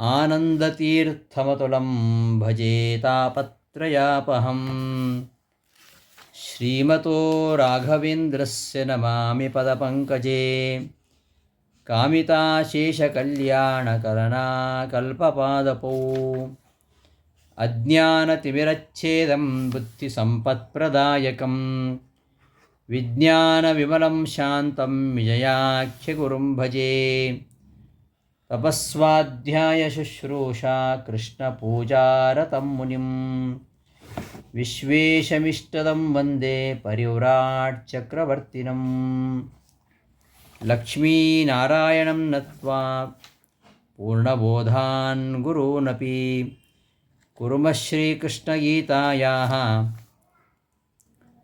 आनन्दतीर्थमतुलं भजे तापत्रयापहं श्रीमतो राघवेन्द्रस्य नमामि पदपङ्कजे। कामिताशेषकल्याणकलनाकल्पपादपौ अज्ञानतिमिरच्छेदं बुद्धिसम्पत्प्रदायकं विज्ञानविमलं शान्तं विजयाख्यगुरुं भजे तपस्वाध्यायशुश्रूषा कृष्णपूजारतं मुनिं विश्वेशमिष्टदं वन्दे परिव्राट्चक्रवर्तिनं लक्ष्मीनारायणं नत्वा पूर्णबोधान् गुरूनपि। कुर्मः श्रीकृष्णगीतायाः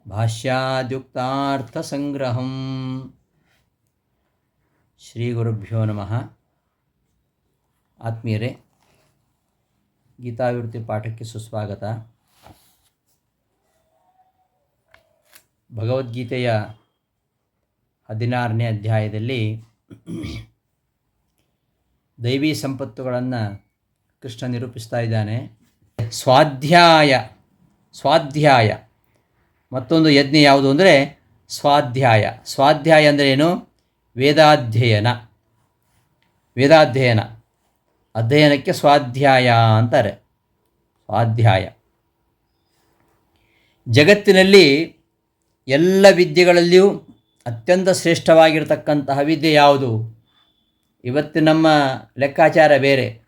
भाष्याद्युक्तार्थसङ्ग्रहं श्रीगुरुभ्यो नमः ಆತ್ಮೀಯರೇ, ಗೀತಾಭಿವೃದ್ಧಿ ಪಾಠಕ್ಕೆ ಸುಸ್ವಾಗತ. ಭಗವದ್ಗೀತೆಯ ಹದಿನಾರನೇ ಅಧ್ಯಾಯದಲ್ಲಿ ದೈವಿ ಸಂಪತ್ತುಗಳನ್ನು ಕೃಷ್ಣ ನಿರೂಪಿಸ್ತಾ ಇದ್ದಾನೆ. ಸ್ವಾಧ್ಯಾಯ ಸ್ವಾಧ್ಯಾಯ. ಮತ್ತೊಂದು ಯಜ್ಞ ಯಾವುದು ಅಂದರೆ ಸ್ವಾಧ್ಯಾಯ. ಸ್ವಾಧ್ಯಾಯ ಅಂದರೆ ಏನು? ವೇದಾಧ್ಯಯನ. ವೇದಾಧ್ಯಯನ. ಅಧ್ಯಯನಕ್ಕೆ ಸ್ವಾಧ್ಯಾಯ ಅಂತಾರೆ. ಸ್ವಾಧ್ಯಾಯ. ಜಗತ್ತಿನಲ್ಲಿ ಎಲ್ಲ ವಿದ್ಯೆಗಳಲ್ಲಿಯೂ ಅತ್ಯಂತ ಶ್ರೇಷ್ಠವಾಗಿರತಕ್ಕಂತಹ ವಿದ್ಯೆ ಯಾವುದು? ಇವತ್ತು ನಮ್ಮ ಲೆಕ್ಕಾಚಾರ ಬೇರೆ.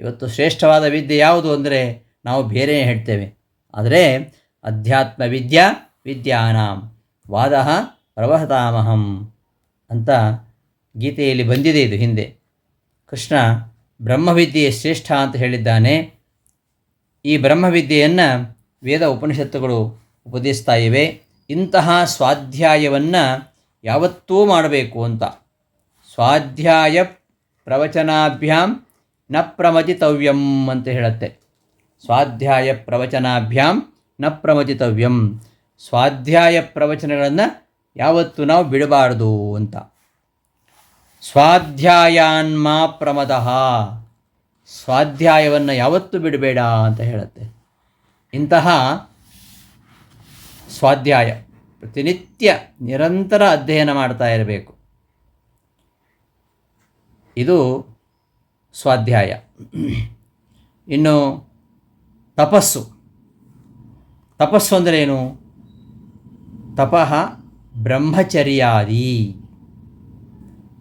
ಇವತ್ತು ಶ್ರೇಷ್ಠವಾದ ವಿದ್ಯೆ ಯಾವುದು ಅಂದರೆ ನಾವು ಬೇರೆ ಹೇಳ್ತೇವೆ. ಆದರೆ ಅಧ್ಯಾತ್ಮ ವಿದ್ಯಾ ವಿದ್ಯಾನಾಂ ವಾದ ಪ್ರವಹತಾಮಹಂ ಅಂತ ಗೀತೆಯಲ್ಲಿ ಬಂದಿದೆ ಇದು ಹಿಂದೆ. ಕೃಷ್ಣ ಬ್ರಹ್ಮವಿದ್ಯೆ ಶ್ರೇಷ್ಠ ಅಂತ ಹೇಳಿದ್ದಾನೆ. ಈ ಬ್ರಹ್ಮವಿದ್ಯೆಯನ್ನು ವೇದ ಉಪನಿಷತ್ತುಗಳು ಉಪದೇಶಿಸ್ತಾ ಇವೆ. ಇಂತಹ ಸ್ವಾಧ್ಯಾಯವನ್ನು ಯಾವತ್ತೂ ಮಾಡಬೇಕು ಅಂತ. ಸ್ವಾಧ್ಯಾಯ ಪ್ರವಚನಾಭ್ಯಾಂ ನ ಪ್ರಮಜಿತವ್ಯಂ ಅಂತ ಹೇಳುತ್ತೆ. ಸ್ವಾಧ್ಯಾಯ ಪ್ರವಚನಾಭ್ಯಾಂ ನ ಪ್ರಮಜಿತವ್ಯಂ ಸ್ವಾಧ್ಯಾಯ ಪ್ರವಚನಗಳನ್ನು ಯಾವತ್ತೂ ನಾವು ಬಿಡಬಾರ್ದು ಅಂತ. ಸ್ವಾಧ್ಯಾಯಾನ್ಮಾ ಪ್ರಮದಃ ಸ್ವಾಧ್ಯಾಯವನ್ನು ಯಾವತ್ತೂ ಬಿಡಬೇಡ ಅಂತ ಹೇಳುತ್ತೆ. ಇಂತಹ ಸ್ವಾಧ್ಯಾಯ, ಪ್ರತಿನಿತ್ಯ ನಿರಂತರ ಅಧ್ಯಯನ ಮಾಡ್ತಾ ಇರಬೇಕು. ಇದು ಸ್ವಾಧ್ಯಾಯ. ಇನ್ನು ತಪಸ್ಸು. ತಪಸ್ಸು ಅಂದರೆ ಏನು ತಪಃ ಬ್ರಹ್ಮಚರ್ಯಾದಿ.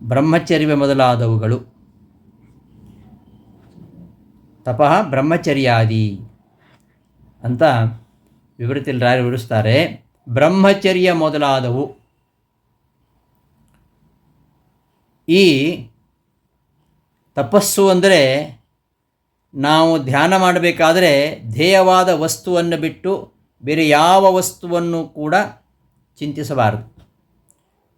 ಬ್ರಹ್ಮಚರ್ಯ ಮೊದಲಾದವುಗಳು. ತಪಃ ಬ್ರಹ್ಮಚರ್ಯಾದಿ ಅಂತ ವಿವರತಿಲ್ ರಾಯರು ವಿವರಿಸ್ತಾರೆ. ಬ್ರಹ್ಮಚರ್ಯ ಮೊದಲಾದವು. ಈ ತಪಸ್ಸು ಅಂದರೆ ನಾವು ಧ್ಯಾನ ಮಾಡಬೇಕಾದರೆ ಧ್ಯೇಯವಾದ ವಸ್ತುವನ್ನು ಬಿಟ್ಟು ಬೇರೆ ಯಾವ ವಸ್ತುವನ್ನು ಕೂಡ ಚಿಂತಿಸಬಾರದು.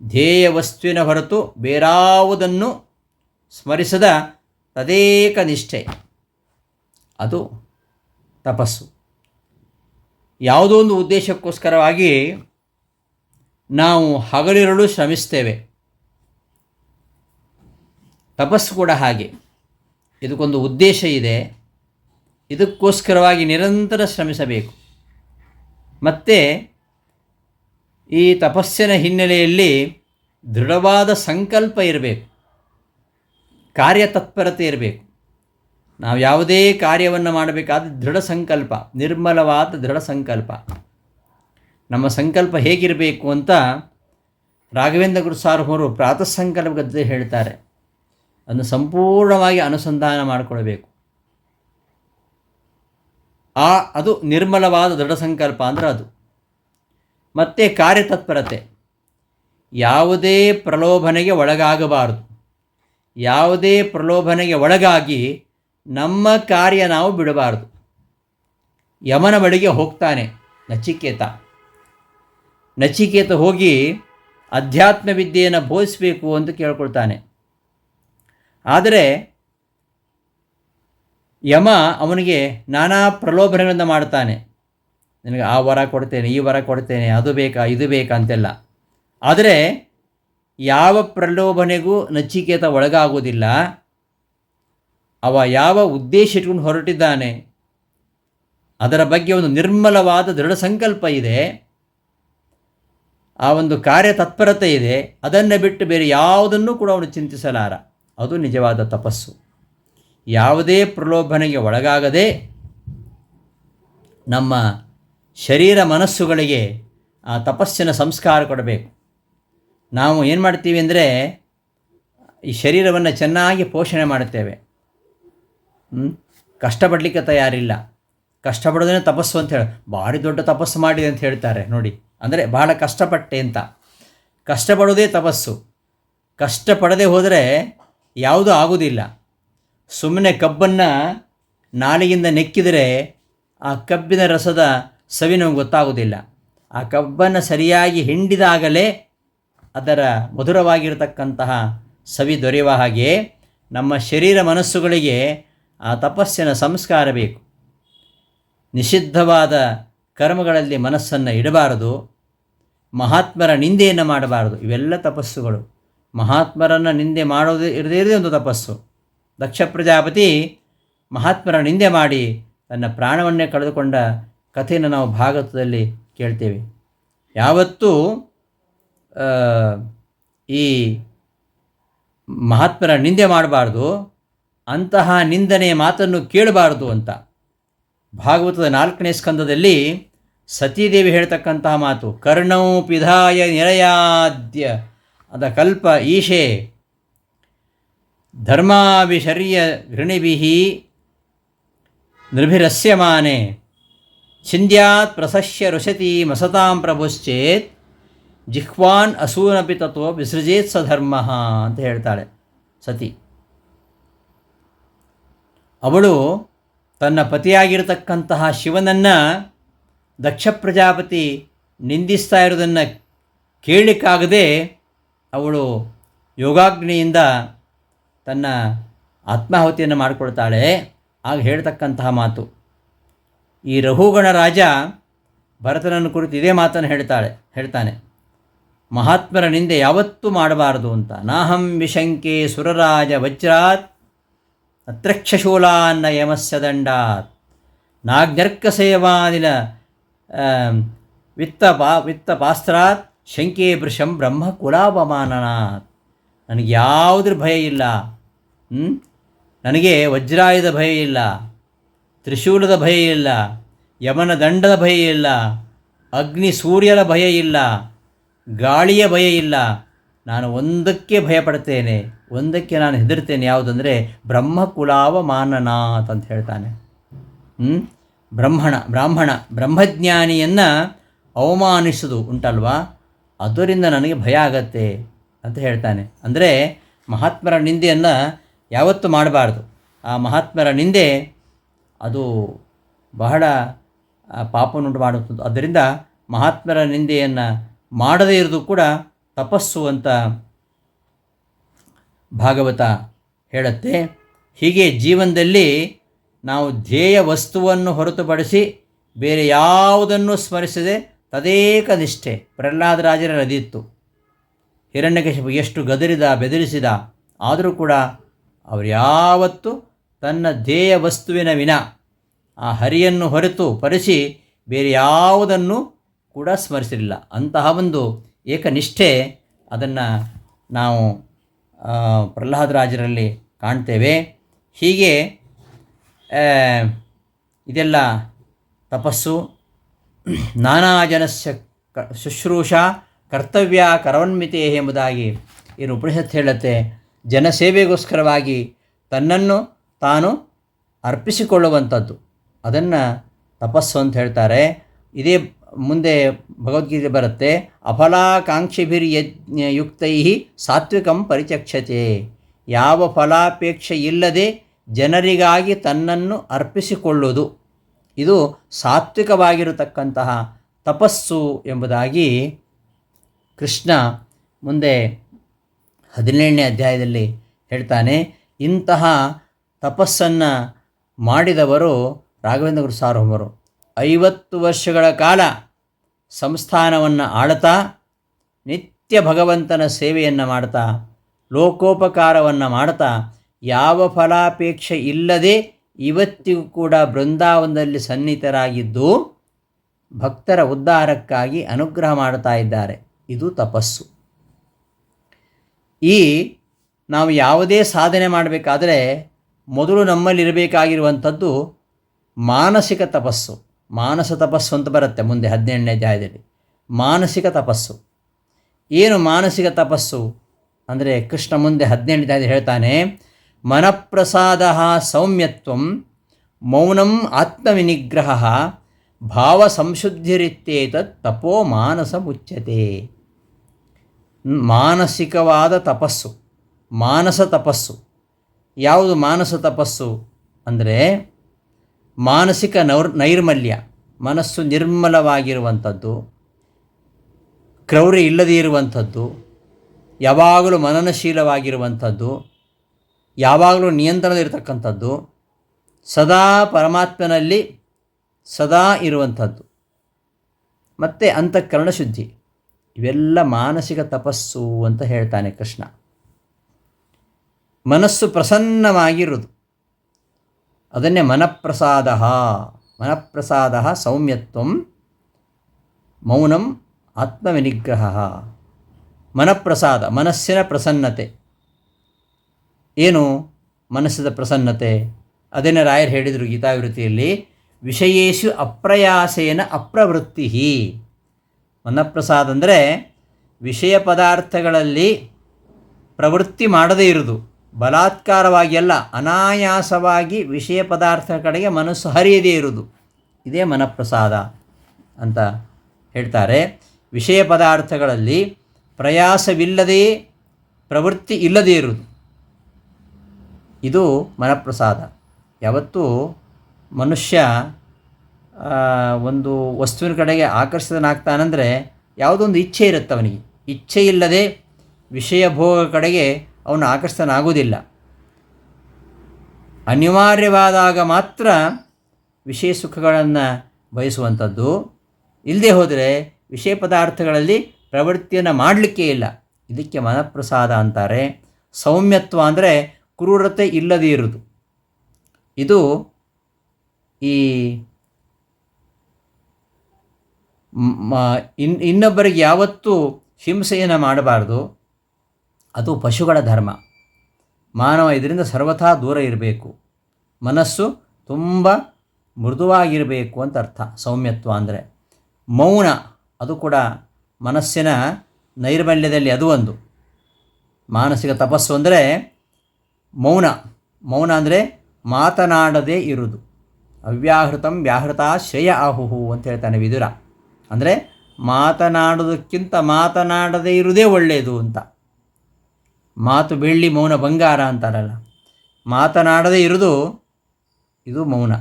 ಧ್ಯೇಯ ವಸ್ತುವಿನ ಹೊರತು ಬೇರಾವುದನ್ನು ಸ್ಮರಿಸದ ತದೇಕ ನಿಷ್ಠೆ. ಅದು ತಪಸ್ಸು. ಯಾವುದೋ ಒಂದು ಉದ್ದೇಶಕ್ಕೋಸ್ಕರವಾಗಿ ನಾವು ಹಗಲಿರಲು ಶ್ರಮಿಸ್ತೇವೆ. ತಪಸ್ಸು ಕೂಡ ಹಾಗೆ. ಇದಕ್ಕೊಂದು ಉದ್ದೇಶ ಇದೆ. ಇದಕ್ಕೋಸ್ಕರವಾಗಿ ನಿರಂತರ ಶ್ರಮಿಸಬೇಕು. ಮತ್ತು ಈ ತಪಸ್ಸಿನ ಹಿನ್ನೆಲೆಯಲ್ಲಿ ದೃಢವಾದ ಸಂಕಲ್ಪ ಇರಬೇಕು. ಕಾರ್ಯತತ್ಪರತೆ ಇರಬೇಕು. ನಾವು ಯಾವುದೇ ಕಾರ್ಯವನ್ನು ಮಾಡಬೇಕಾದ ದೃಢ ಸಂಕಲ್ಪ, ನಿರ್ಮಲವಾದ ದೃಢ ಸಂಕಲ್ಪ. ನಮ್ಮ ಸಂಕಲ್ಪ ಹೇಗಿರಬೇಕು ಅಂತ ರಾಘವೇಂದ್ರ ಗುರು ಸಾರ್ವರು ಪ್ರಾತಃ ಸಂಕಲ್ಪ ಗದ್ದೆ ಹೇಳ್ತಾರೆ. ಅದನ್ನು ಸಂಪೂರ್ಣವಾಗಿ ಅನುಸಂಧಾನ ಮಾಡಿಕೊಳ್ಬೇಕು. ಆ, ಅದು ನಿರ್ಮಲವಾದ ದೃಢ ಸಂಕಲ್ಪ ಅಂದರೆ ಅದು. ಮತ್ತು ಕಾರ್ಯತತ್ಪರತೆ. ಯಾವುದೇ ಪ್ರಲೋಭನೆಗೆ ಒಳಗಾಗಬಾರದು. ಯಾವುದೇ ಪ್ರಲೋಭನೆಗೆ ಒಳಗಾಗಿ ನಮ್ಮ ಕಾರ್ಯ ನಾವು ಬಿಡಬಾರದು. ಯಮನ ಬಳಿಗೆ ಹೋಗ್ತಾನೆ ನಚಿಕೇತ. ನಚಿಕೇತ ಹೋಗಿ ಅಧ್ಯಾತ್ಮ ವಿದ್ಯೆಯನ್ನು ಬೋಧಿಸಬೇಕು ಅಂತ ಕೇಳ್ಕೊಳ್ತಾನೆ. ಆದರೆ ಯಮ ಅವನಿಗೆ ನಾನಾ ಪ್ರಲೋಭನೆಗಳನ್ನು ಮಾಡ್ತಾನೆ. ನಿನಗೆ ಆ ವರ ಕೊಡ್ತೇನೆ, ಈ ವರ ಕೊಡ್ತೇನೆ, ಅದು ಬೇಕಾ, ಇದು ಬೇಕಾ ಅಂತೆಲ್ಲ. ಆದರೆ ಯಾವ ಪ್ರಲೋಭನೆಗೂ ನಚಿಕೇತ ಒಳಗಾಗುವುದಿಲ್ಲ. ಅವ ಯಾವ ಉದ್ದೇಶ ಇಟ್ಕೊಂಡು ಹೊರಟಿದ್ದಾನೆ. ಅದರ ಬಗ್ಗೆ ಒಂದು ನಿರ್ಮಲವಾದ ದೃಢ ಸಂಕಲ್ಪ ಇದೆ. ಆ ಒಂದು ಕಾರ್ಯ ತತ್ಪರತೆ ಇದೆ. ಅದನ್ನು ಬಿಟ್ಟು ಬೇರೆ ಯಾವುದನ್ನು ಕೂಡ ಅವನು ಚಿಂತಿಸಲಾರ. ಅದು ನಿಜವಾದ ತಪಸ್ಸು. ಯಾವುದೇ ಪ್ರಲೋಭನೆಗೆ ಒಳಗಾಗದೆ ನಮ್ಮ ಶರೀರ ಮನಸ್ಸುಗಳಿಗೆ ಆ ತಪಸ್ಸಿನ ಸಂಸ್ಕಾರ ಕೊಡಬೇಕು. ನಾವು ಏನು ಮಾಡ್ತೀವಿ ಅಂದರೆ ಈ ಶರೀರವನ್ನು ಚೆನ್ನಾಗಿ ಪೋಷಣೆ ಮಾಡುತ್ತೇವೆ? ಕಷ್ಟಪಡಲಿಕ್ಕೆ ತಯಾರಿಲ್ಲ. ಕಷ್ಟಪಡೋದೇ ತಪಸ್ಸು ಅಂತ ಹೇಳಿ ಭಾರಿ ದೊಡ್ಡ ತಪಸ್ಸು ಮಾಡಿದೆ ಅಂತ ಹೇಳ್ತಾರೆ, ನೋಡಿ. ಅಂದರೆ ಬಹಳ ಕಷ್ಟಪಟ್ಟೆ ಅಂತ. ಕಷ್ಟಪಡೋದೇ ತಪಸ್ಸು. ಕಷ್ಟಪಡದೆ ಹೋದರೆ ಯಾವುದೂ ಆಗೋದಿಲ್ಲ. ಸುಮ್ಮನೆ ಕಬ್ಬನ್ನು ನಾಲಿಗೆಯಿಂದ ನೆಕ್ಕಿದರೆ ಆ ಕಬ್ಬಿನ ರಸದ ಸವಿ ನಮಗೆ ಗೊತ್ತಾಗೋದಿಲ್ಲ. ಆ ಕಬ್ಬನ್ನು ಸರಿಯಾಗಿ ಹಿಂಡಿದಾಗಲೇ ಅದರ ಮಧುರವಾಗಿರತಕ್ಕಂತಹ ಸವಿ ದೊರೆಯುವ ಹಾಗೆ ನಮ್ಮ ಶರೀರ ಮನಸ್ಸುಗಳಿಗೆ ಆ ತಪಸ್ಸಿನ ಸಂಸ್ಕಾರ ಬೇಕು. ನಿಷಿದ್ಧವಾದ ಕರ್ಮಗಳಲ್ಲಿ ಮನಸ್ಸನ್ನು ಇಡಬಾರದು. ಮಹಾತ್ಮರ ನಿಂದೆಯನ್ನು ಮಾಡಬಾರದು. ಇವೆಲ್ಲ ತಪಸ್ಸುಗಳು. ಮಹಾತ್ಮರನ್ನು ನಿಂದೆ ಮಾಡೋದು ಇರದೇ ಇರದೇ ಒಂದು ತಪಸ್ಸು. ದಕ್ಷ ಪ್ರಜಾಪತಿ ಮಹಾತ್ಮರ ನಿಂದೆ ಮಾಡಿ ತನ್ನ ಪ್ರಾಣವನ್ನೇ ಕಳೆದುಕೊಂಡ ಕಥೆಯನ್ನು ನಾವು ಭಾಗವತದಲ್ಲಿ ಕೇಳ್ತೇವೆ. ಯಾವತ್ತೂ ಈ ಮಹಾತ್ಮರ ನಿಂದೆ ಮಾಡಬಾರ್ದು, ಅಂತಹ ನಿಂದನೆಯ ಮಾತನ್ನು ಕೇಳಬಾರ್ದು ಅಂತ. ಭಾಗವತದ ನಾಲ್ಕನೇ ಸ್ಕಂದದಲ್ಲಿ ಸತೀದೇವಿ ಹೇಳ್ತಕ್ಕಂತಹ ಮಾತು, ಕರ್ಣೌ ಪಿಧಾಯ ನಿರಯಾದ್ಯ. ಅದ ಕಲ್ಪ ಈಶೆ, ಧರ್ಮಾಭಿಶರ್ಯ ಘೃಣಿಭಿ ನೃಭಿರಸ್ಯಮಾನೆ ಛಿಂದ್ಯಾತ್ ಪ್ರಸಸ್ಯ ರುಷತಿ ಮಸತಾಂ ಪ್ರಭುಶ್ಚೇತ್. ಜಿಹ್ವಾನ್ ಅಸೂನಪಿ ತತ್ವ ವಿಸೃಜೇತ್ ಅಂತ ಹೇಳ್ತಾಳೆ ಸತಿ. ಅವಳು ತನ್ನ ಪತಿಯಾಗಿರತಕ್ಕಂತಹ ಶಿವನನ್ನು ದಕ್ಷ ಪ್ರಜಾಪತಿ ನಿಂದಿಸ್ತಾ ಇರೋದನ್ನು ಕೇಳಲಿಕ್ಕಾಗದೆ ಅವಳು ಯೋಗಾಗ್ನಿಯಿಂದ ತನ್ನ ಆತ್ಮಾಹುತಿಯನ್ನು ಮಾಡಿಕೊಳ್ತಾಳೆ. ಆಗ ಹೇಳ್ತಕ್ಕಂತಹ ಮಾತು. ಈ ರಘುಗಣ ರಾಜ ಭರತನನ್ನು ಕುರಿತು ಇದೇ ಮಾತನ್ನು ಹೇಳ್ತಾಳೆ, ಹೇಳ್ತಾನೆ. ಮಹಾತ್ಮರ ನಿಂದೆ ಯಾವತ್ತೂ ಮಾಡಬಾರದು ಅಂತ. ನಾಹಂ ವಿಶಂಕೆ ಸುರರಾಜ ವಜ್ರಾತ್ ಅತ್ರಕ್ಷಶೂಲಾನ್ನ ಯಮಸ್ಯ ದಂಡಾತ್. ನಾಗ್ನರ್ಕ ಸೇವಾನಿಲ ವಿತ್ತ ಪಾ, ವಿತ್ತ ಪಾಸ್ತ್ರಾತ್, ಶಂಕೆ ಬೃಷಂ ಬ್ರಹ್ಮ ಕುಲಾಪಮಾನನಾತ್. ನನಗೆ ಯಾವುದ್ರ ಭಯ ಇಲ್ಲ? ನನಗೆ ವಜ್ರಾಯುಧ ಭಯ ಇಲ್ಲ. ತ್ರಿಶೂಲದ ಭಯ ಇಲ್ಲ. ಯಮನ ದಂಡದ ಭಯ ಇಲ್ಲ. ಅಗ್ನಿ ಸೂರ್ಯನ ಭಯ ಇಲ್ಲ. ಗಾಳಿಯ ಭಯ ಇಲ್ಲ. ನಾನು ಒಂದಕ್ಕೆ ಭಯಪಡ್ತೇನೆ ಒಂದಕ್ಕೆ ನಾನು ಹೆದರ್ತೇನೆ ಯಾವುದಂದರೆ ಬ್ರಹ್ಮಕುಲಾವ ಮಾನನಾಥ್ ಅಂತ ಹೇಳ್ತಾನೆ. ಹ್ಞೂ ಬ್ರಹ್ಮಣ, ಬ್ರಾಹ್ಮಣ, ಬ್ರಹ್ಮಜ್ಞಾನಿಯನ್ನು ಅವಮಾನಿಸೋದು ಉಂಟಲ್ವಾ? ಅದರಿಂದ ನನಗೆ ಭಯ ಆಗತ್ತೆ ಅಂತ ಹೇಳ್ತಾನೆ. ಅಂದರೆ ಮಹಾತ್ಮರ ನಿಂದೆಯನ್ನು ಯಾವತ್ತೂ ಮಾಡಬಾರ್ದು. ಆ ಮಹಾತ್ಮರ ನಿಂದೆ ಅದು ಬಹಳ ಪಾಪವನ್ನುಂಟು ಮಾಡುತ್ತದೆ ಅದರಿಂದ ಮಹಾತ್ಮರ ನಿಂದೆಯನ್ನು ಮಾಡದೇ ಇರೋದು ಕೂಡ ತಪಸ್ಸು ಅಂತ ಭಾಗವತ ಹೇಳುತ್ತೆ. ಹೀಗೆ ಜೀವನದಲ್ಲಿ ನಾವು ಧ್ಯೇಯ ವಸ್ತುವನ್ನು ಹೊರತುಪಡಿಸಿ ಬೇರೆ ಯಾವುದನ್ನು ಸ್ಮರಿಸದೆ ತದೇಕ ನಿಷ್ಠೆ. ಪ್ರಹ್ಲಾದರಾಜರ ನದಿಯಿತ್ತು ಹಿರಣ್ಯಕಶಿಪು ಎಷ್ಟು ಗದರಿದ, ಬೆದರಿಸಿದ, ಆದರೂ ಕೂಡ ಅವರು ಯಾವತ್ತೂ ತನ್ನ ಧ್ಯೇಯ ವಸ್ತುವಿನ ವಿನ ಆ ಹರಿಯನ್ನು ಹೊರತು ಪರಿಸಿ ಬೇರೆ ಯಾವುದನ್ನು ಕೂಡ ಸ್ಮರಿಸಿರಲಿಲ್ಲ. ಅಂತಹ ಒಂದು ಏಕನಿಷ್ಠೆ ಅದನ್ನು ನಾವು ಪ್ರಹ್ಲಾದರಾಜರಲ್ಲಿ ಕಾಣ್ತೇವೆ. ಹೀಗೆ ಇದೆಲ್ಲ ತಪಸ್ಸು, ನಾನಾ ಜನಸ್ಯ ಕ, ಶುಶ್ರೂಷಾ ಕರ್ತವ್ಯ ಕರವನ್ಮಿತೆ ಎಂಬುದಾಗಿ ಏನು ಉಪನಿಷತ್ ಹೇಳುತ್ತೆ. ಜನಸೇವೆಗೋಸ್ಕರವಾಗಿ ತನ್ನನ್ನು ತಾನು ಅರ್ಪಿಸಿಕೊಳ್ಳುವಂಥದ್ದು. ಅದನ್ನು ತಪಸ್ಸು ಅಂತ ಹೇಳ್ತಾರೆ. ಇದೇ ಮುಂದೆ ಭಗವದ್ಗೀತೆ ಬರುತ್ತೆ ಅಫಲಾಕಾಂಕ್ಷಿಭಿರ್ ಯುಕ್ತೈ ಸಾತ್ವಿಕಂ ಪರಿಚಕ್ಷತೆ ಯಾವ ಫಲಾಪೇಕ್ಷೆ ಇಲ್ಲದೆ ಜನರಿಗಾಗಿ ತನ್ನನ್ನು ಅರ್ಪಿಸಿಕೊಳ್ಳುವುದು. ಇದು ಸಾತ್ವಿಕವಾಗಿರತಕ್ಕಂತಹ ತಪಸ್ಸು ಎಂಬುದಾಗಿ ಕೃಷ್ಣ ಮುಂದೆ ಹದಿನೇಳನೇ ಅಧ್ಯಾಯದಲ್ಲಿ ಹೇಳ್ತಾನೆ, ಇಂತಹ ತಪಸ್ಸನ್ನು ಮಾಡಿದವರು ರಾಘವೇಂದ್ರ ಗುರು ಸಾರ್ವಭೌಮರು ಐವತ್ತು ವರ್ಷಗಳ ಕಾಲ ಸಂಸ್ಥಾನವನ್ನು ಆಳ್ತಾ, ನಿತ್ಯ ಭಗವಂತನ ಸೇವೆಯನ್ನು ಮಾಡ್ತಾ, ಲೋಕೋಪಕಾರವನ್ನು ಮಾಡ್ತಾ, ಯಾವ ಫಲಾಪೇಕ್ಷೆ ಇಲ್ಲದೆ ಇವತ್ತಿಗೂ ಕೂಡ ಬೃಂದಾವನದಲ್ಲಿ ಸನ್ನಿಹಿತರಾಗಿದ್ದು, ಭಕ್ತರ ಉದ್ಧಾರಕ್ಕಾಗಿ ಅನುಗ್ರಹ ಮಾಡ್ತಾ ಇದ್ದಾರೆ. ಇದು ತಪಸ್ಸು. ಈ ನಾವು ಯಾವುದೇ ಸಾಧನೆ ಮಾಡಬೇಕಾದರೆ ಮೊದಲು ನಮ್ಮಲ್ಲಿರಬೇಕಾಗಿರುವಂಥದ್ದು ಮಾನಸಿಕ ತಪಸ್ಸು. ಮಾನಸ ತಪಸ್ಸು ಅಂತ ಬರುತ್ತೆ ಮುಂದೆ ಹದಿನೆಂಟನೇ ಅಧ್ಯಾಯದಲ್ಲಿ. ಮಾನಸಿಕ ತಪಸ್ಸು. ಏನು ಮಾನಸಿಕ ತಪಸ್ಸು? ಅಂದರೆ ಕೃಷ್ಣ ಮುಂದೆ ಹದಿನೆಂಟನೇ ಅಧ್ಯಾಯದಲ್ಲಿ ಹೇಳ್ತಾನೆ, ಮನಪ್ರಸಾದ ಸೌಮ್ಯತ್ವಂ ಮೌನಂ ಆತ್ಮವಿನಿಗ್ರಹ ಭಾವ ಸಂಶುದ್ಧಿರಿತ್ಯೇತ ತಪೋ ಮಾನಸ ಮುಚ್ಚತೆ ಮಾನಸಿಕವಾದ ತಪಸ್ಸು. ಮಾನಸ ತಪಸ್ಸು. ಯಾವುದು ಮಾನಸ ತಪಸ್ಸು? ಅಂದರೆ ಮಾನಸಿಕ ನೌರ್ ನೈರ್ಮಲ್ಯ, ಮನಸ್ಸು ನಿರ್ಮಲವಾಗಿರುವಂಥದ್ದು, ಕ್ರೌರ್ಯ ಇಲ್ಲದೇ ಇರುವಂಥದ್ದು, ಯಾವಾಗಲೂ ಮನನಶೀಲವಾಗಿರುವಂಥದ್ದು, ಯಾವಾಗಲೂ ನಿಯಂತ್ರಣದಲ್ಲಿರ್ತಕ್ಕಂಥದ್ದು ಸದಾ ಪರಮಾತ್ಮನಲ್ಲಿ ಸದಾ ಇರುವಂಥದ್ದು. ಮತ್ತು ಅಂತಃಕರಣ ಶುದ್ಧಿ, ಇವೆಲ್ಲ ಮಾನಸಿಕ ತಪಸ್ಸು ಅಂತ ಹೇಳ್ತಾನೆ ಕೃಷ್ಣ. ಮನಸ್ಸು ಪ್ರಸನ್ನವಾಗಿರುವುದು. ಅದನ್ನೇ ಮನಃಪ್ರಸಾದ. ಮನಪ್ರಸಾದ ಸೌಮ್ಯತ್ವಂ, ಮೌನಂ ಆತ್ಮವಿನಿಗ್ರಹ. ಮನಪ್ರಸಾದ, ಮನಸ್ಸಿನ ಪ್ರಸನ್ನತೆ. ಏನು ಮನಸ್ಸಿನ ಪ್ರಸನ್ನತೆ? ಅದನ್ನೇ ರಾಯರು ಹೇಳಿದರು ಗೀತಾವೃತ್ತಿಯಲ್ಲಿ ವಿಷಯೇಶು ಅಪ್ರಯಾಸೇನ ಅಪ್ರವೃತ್ತಿ. ಮನಪ್ರಸಾದ ಅಂದರೆ ವಿಷಯ ಪದಾರ್ಥಗಳಲ್ಲಿ ಪ್ರವೃತ್ತಿ ಮಾಡದೇ ಇರುವುದು. ಬಲಾತ್ಕಾರವಾಗಿ ಅಲ್ಲ, ಅನಾಯಾಸವಾಗಿ ವಿಷಯ ಪದಾರ್ಥ ಕಡೆಗೆ ಮನಸ್ಸು ಹರಿಯದೇ ಇರುವುದು. ಇದೇ ಮನಪ್ರಸಾದ ಅಂತ ಹೇಳ್ತಾರೆ. ವಿಷಯ ಪದಾರ್ಥಗಳಲ್ಲಿ ಪ್ರಯಾಸವಿಲ್ಲದೇ, ಪ್ರವೃತ್ತಿ ಇಲ್ಲದೇ ಇರುವುದು. ಇದು ಮನಪ್ರಸಾದ. ಯಾವತ್ತೂ ಮನುಷ್ಯ ಒಂದು ವಸ್ತುವಿನ ಕಡೆಗೆ ಆಕರ್ಷಿತನಾಗ್ತಾನಂದರೆ ಯಾವುದೊಂದು ಇಚ್ಛೆ ಇರುತ್ತೆ ಅವನಿಗೆ ಇಚ್ಛೆ ಇಲ್ಲದೆ ವಿಷಯ ಭೋಗ ಕಡೆಗೆ ಅವನು ಆಕರ್ಷಿತನಾಗುವುದಿಲ್ಲ. ಅನಿವಾರ್ಯವಾದಾಗ ಮಾತ್ರ ವಿಷಯ ಸುಖಗಳನ್ನು ಬಯಸುವಂಥದ್ದು. ಇಲ್ಲದೆ ಹೋದರೆ ವಿಷಯ ಪದಾರ್ಥಗಳಲ್ಲಿ ಪ್ರವೃತ್ತಿಯನ್ನು ಮಾಡಲಿಕ್ಕೆ ಇಲ್ಲ. ಇದಕ್ಕೆ ಮನಪ್ರಸಾದ ಅಂತಾರೆ. ಸೌಮ್ಯತ್ವ ಅಂದರೆ ಕ್ರೂರತೆ ಇಲ್ಲದೇ ಇರುವುದು. ಇದು ಈ ಇನ್, ಇನ್ನೊಬ್ಬರಿಗೆ ಯಾವತ್ತೂ ಹಿಂಸೆಯನ್ನು ಮಾಡಬಾರ್ದು. ಅದು ಪಶುಗಳ ಧರ್ಮ. ಮಾನವ ಇದರಿಂದ ಸರ್ವಥಾ ದೂರ ಇರಬೇಕು. ಮನಸ್ಸು ತುಂಬ ಮೃದುವಾಗಿರಬೇಕು ಅಂತ ಅರ್ಥ, ಸೌಮ್ಯತ್ವ ಅಂದರೆ. ಮೌನ, ಅದು ಕೂಡ ಮನಸ್ಸಿನ ನೈರ್ಮಲ್ಯದಲ್ಲಿ ಅದು ಒಂದು. ಮಾನಸಿಕ ತಪಸ್ಸು ಅಂದರೆ ಮೌನ. ಮೌನ ಅಂದರೆ ಮಾತನಾಡದೇ ಇರುವುದು. ಅವ್ಯಾಹೃತಂ ವ್ಯಾಹೃತ ಶ್ರೇಯ ಆಹುಹು ಅಂತ ಹೇಳ್ತಾನೆ ವಿದುರ. ಅಂದರೆ ಮಾತನಾಡೋದಕ್ಕಿಂತ ಮಾತನಾಡದೇ ಇರುವುದೇ ಒಳ್ಳೆಯದು ಅಂತ. ಮಾತು ಬೆಳ್ಳಿ ಮೌನ ಬಂಗಾರ ಅಂತಾರಲ್ಲ. ಮಾತನಾಡದೇ ಇರುವುದು ಇದು ಮೌನ.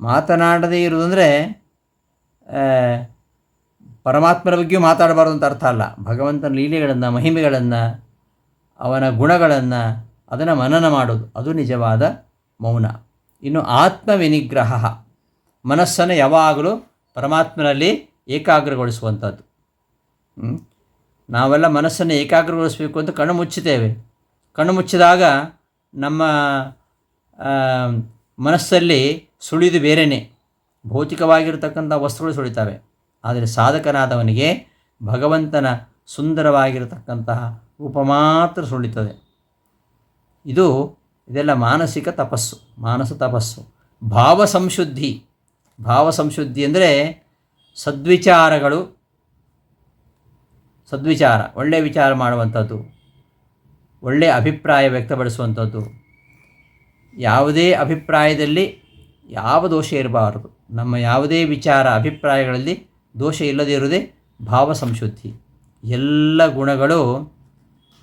ಮಾತನಾಡದೇ ಇರುವುದು ಅಂದರೆ ಪರಮಾತ್ಮರ ಬಗ್ಗೆಯೂ ಮಾತಾಡಬಾರ್ದು ಅಂತ ಅರ್ಥ ಅಲ್ಲ. ಭಗವಂತನ ಲೀಲೆಗಳನ್ನು, ಮಹಿಮೆಗಳನ್ನು, ಅವನ ಗುಣಗಳನ್ನು, ಅದನ್ನು ಮನನ ಮಾಡೋದು. ಅದು ನಿಜವಾದ ಮೌನ. ಇನ್ನು ಆತ್ಮವಿನಿಗ್ರಹ. ಮನಸ್ಸನ್ನು ಯಾವಾಗಲೂ ಪರಮಾತ್ಮನಲ್ಲಿ ಏಕಾಗ್ರಗೊಳಿಸುವಂಥದ್ದು. ನಾವೆಲ್ಲ ಮನಸ್ಸನ್ನು ಏಕಾಗ್ರಗೊಳಿಸಬೇಕು ಅಂತ ಕಣ್ಣು ಮುಚ್ಚುತ್ತೇವೆ. ಕಣ್ಣು ಮುಚ್ಚಿದಾಗ ನಮ್ಮ ಮನಸ್ಸಲ್ಲಿ ಸುಳಿದು ಬೇರೆಯೇ ಭೌತಿಕವಾಗಿರತಕ್ಕಂಥ ವಸ್ತುಗಳು ಸುಳಿತಾವೆ. ಆದರೆ ಸಾಧಕನಾದವನಿಗೆ ಭಗವಂತನ ಸುಂದರವಾಗಿರತಕ್ಕಂತಹ ರೂಪ ಮಾತ್ರ ಸುಳಿತದೆ. ಇದು, ಇದೆಲ್ಲ ಮಾನಸಿಕ ತಪಸ್ಸು, ಮಾನಸ ತಪಸ್ಸು. ಭಾವ ಸಂಶುದ್ಧಿ ಭಾವ ಸಂಶುದ್ಧಿ ಅಂದರೆ ಸದ್ವಿಚಾರಗಳು ಸದ್ವಿಚಾರ ಒಳ್ಳೆಯ ವಿಚಾರ ಮಾಡುವಂಥದ್ದು ಒಳ್ಳೆಯ ಅಭಿಪ್ರಾಯ ವ್ಯಕ್ತಪಡಿಸುವಂಥದ್ದು, ಯಾವುದೇ ಅಭಿಪ್ರಾಯದಲ್ಲಿ ಯಾವ ದೋಷ ಇರಬಾರದು. ನಮ್ಮ ಯಾವುದೇ ವಿಚಾರ, ಅಭಿಪ್ರಾಯಗಳಲ್ಲಿ ದೋಷ ಇಲ್ಲದೇ ಇರುವುದೇ ಭಾವ ಸಂಶುದ್ಧಿ. ಎಲ್ಲ ಗುಣಗಳು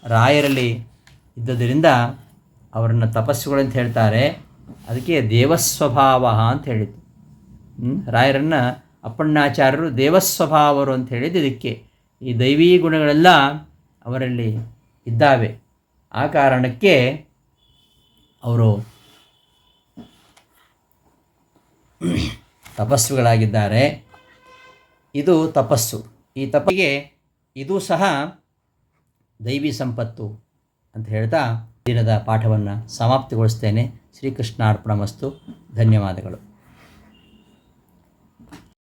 ರಾಯರಲ್ಲಿ ಇದ್ದದರಿಂದ ಅವರನ್ನು ತಪಸ್ಸುಗಳಂತ ಹೇಳ್ತಾರೆ. ಅದಕ್ಕೆ ದೇವಸ್ವಭಾವ ಅಂತ ಹೇಳಿದ್ದು? ರಾಯರನ್ನು ಅಪ್ಪಣ್ಣಾಚಾರ್ಯರು ದೇವಸ್ವಭಾವರು ಅಂತ ಹೇಳಿದ್ದು ಇದಕ್ಕೆ. ಈ ದೈವೀ ಗುಣಗಳೆಲ್ಲ ಅವರಲ್ಲಿ ಇದ್ದಾವೆ. ಆ ಕಾರಣಕ್ಕೆ ಅವರು ತಪಸ್ಸುಗಳಾಗಿದ್ದಾರೆ ಇದು ತಪಸ್ಸು. ಈ ತಪ್ಪಿಗೆ ಇದು ಸಹ ದೈವಿ ಸಂಪತ್ತು ಅಂತ ಹೇಳ್ತಾ ದಿನದ ಪಾಠವನ್ನು ಸಮಾಪ್ತಿಗೊಳಿಸ್ತೇನೆ. ಶ್ರೀಕೃಷ್ಣಾರ್ಪಣ ಮಸ್ತು ಧನ್ಯವಾದಗಳು.